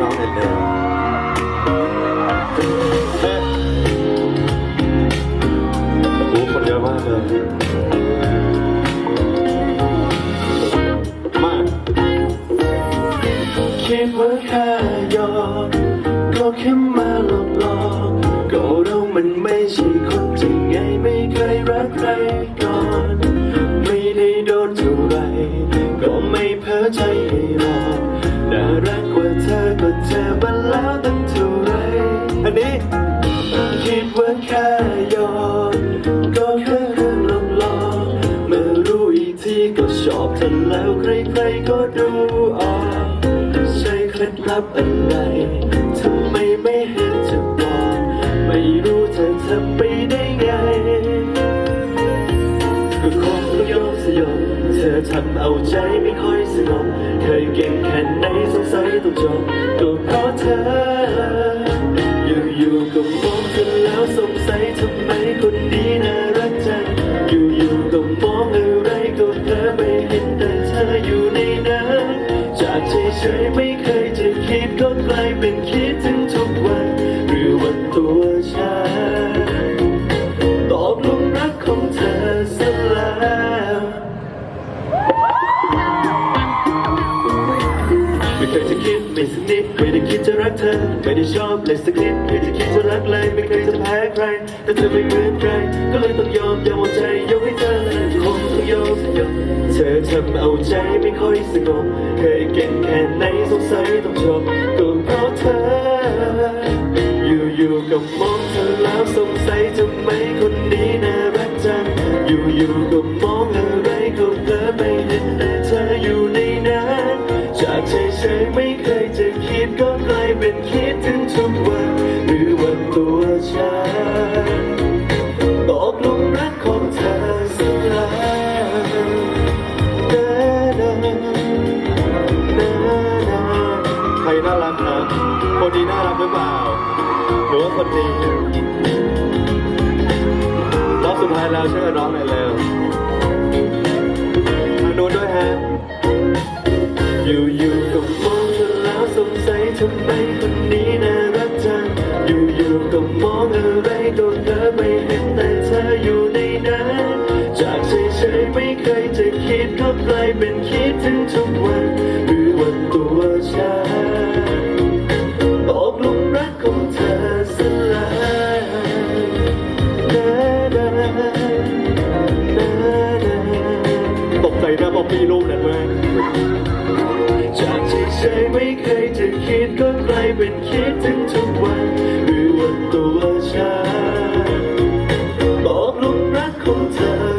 น้องหน่อยเร็วแม่โอ้คนเยอะมากเลยมาคิดว่าแค่ยอมก็แค่ เธอเธอมาแล้วตั้งเท่าไรอันนี้คิดว่าแค่ยอมก็แค่เรื่องลอกหลอกเมื่อรู้อีกทีก็ชอบเธอแล้วใครๆก็ดูออกใช่เคล็ดลับอะไรทำไมไม่เห็นจะบอกไม่รู้เธอทำไปได้ไงก็คงต้องยอมสยบเธอทำเอาใจไม่ค่อยสงบเคยเก่งแค่ไหนสงสัยต้องจบ จะคิดไม่สักนิดไม่ได้คิดจะรักเธอ ไม่ได้ชอบเลยสักนิดไม่ได้คิดจะรักเลยไม่เคยจะแพ้ใคร แต่เธอไม่เหมือนใคร ก็เลยต้องยอมยอมเอาใจยกให้เธอคงต้องยอมยอมเธอทำเอาใจไม่ค่อยสงบเคยเก่งแค่ไหนสงสัยต้องจบก็เพราะเธอ อยู่ๆก็มองเธอแล้วสงสัยทำไมคนนี้น่ารักจังอยู่ๆก็มองอะไทุกวัน หรือวันตัวฉันตกลุมรักของเธอซะแล้วนานานานใครน่ารักนะคนนี้น่ารักหรือเปล่า หรือว่าคนนี้รอบสุดท้ายแล้วช่วยร้องหน่อยเร็วทางนู้นด้วยฮะ อยู่ๆก็มองเธอแล้วสงสัยทำไมคนนี้ ตกใจนะพอพี่ลูกนั่นเลยจากที่ใจไม่เคยจะคิดก็กลายเป็นคิดถึงทุกวันหรือว่าตัวฉันบอกลุมรักของเธอ